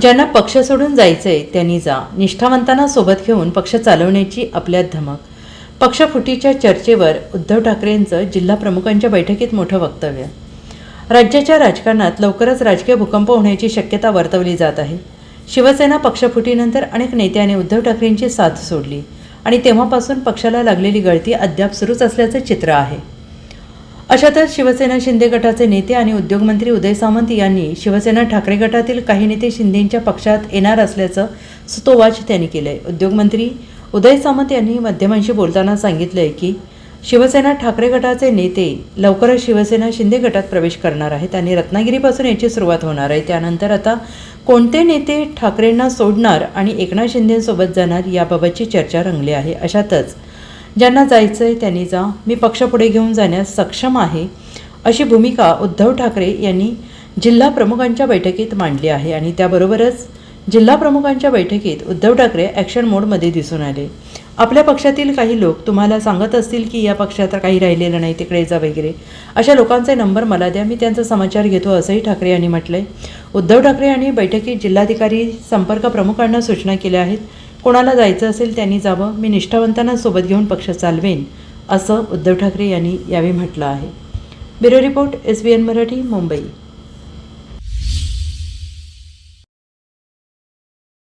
ज्यांना पक्ष सोडून जायचंय त्यांनी जा. निष्ठावंतांना सोबत घेऊन पक्ष चालवण्याची आपल्यात धमक. पक्षफुटीच्या चर्चेवर उद्धव ठाकरेंचं जिल्हा प्रमुखांच्या बैठकीत मोठं वक्तव्य. राज्याच्या राजकारणात लवकरच राजकीय भूकंप होण्याची शक्यता वर्तवली जात आहे. शिवसेना पक्षफुटीनंतर अनेक नेत्यांनी उद्धव ठाकरेंची साथ सोडली आणि तेव्हापासून पक्षाला लागलेली गळती अद्याप सुरूच असल्याचं चित्र आहे. अशातच शिवसेना शिंदे गटाचे नेते आणि उद्योगमंत्री उदय सामंत यांनी शिवसेना ठाकरे गटातील काही नेते शिंदेंच्या पक्षात येणार असल्याचं सुतोवाच त्यांनी केलंय. उद्योगमंत्री उदय सामंत यांनी माध्यमांशी बोलताना सांगितलंय की शिवसेना ठाकरे गटाचे नेते लवकरच शिवसेना शिंदे गटात प्रवेश करणार आहेत आणि रत्नागिरीपासून याची सुरुवात होणार आहे. त्यानंतर आता कोणते नेते ठाकरेंना सोडणार आणि एकनाथ शिंदेसोबत जाणार याबाबतची चर्चा रंगली आहे. अशातच ज्यांना जायचं आहे त्यांनी जा. मी पक्ष पुढे घेऊन जाण्यास सक्षम आहे अशी भूमिका उद्धव ठाकरे यांनी जिल्हा प्रमुखांच्या बैठकीत मांडली आहे आणि त्याबरोबरच जिल्हा प्रमुखांच्या बैठकीत उद्धव ठाकरे ॲक्शन मोडमध्ये दिसून आले. आपल्या पक्षातील काही लोक तुम्हाला सांगत असतील की या पक्षात काही राहिलेलं नाही तिकडे जा वगैरे. अशा लोकांचे नंबर मला द्या मी त्यांचा समाचार घेतो असंही ठाकरे यांनी म्हटलं आहे उद्धव ठाकरे यांनी बैठकीत जिल्हाधिकारी संपर्क प्रमुखांना सूचना केल्या आहेत. कोणाला जायचं असेल त्यांनी जावं मी निष्ठावंतांना सोबत घेऊन पक्ष चालवेन असं उद्धव ठाकरे यांनी यावेळी म्हटलं आहे. Bureau report S B N Marathi Mumbai.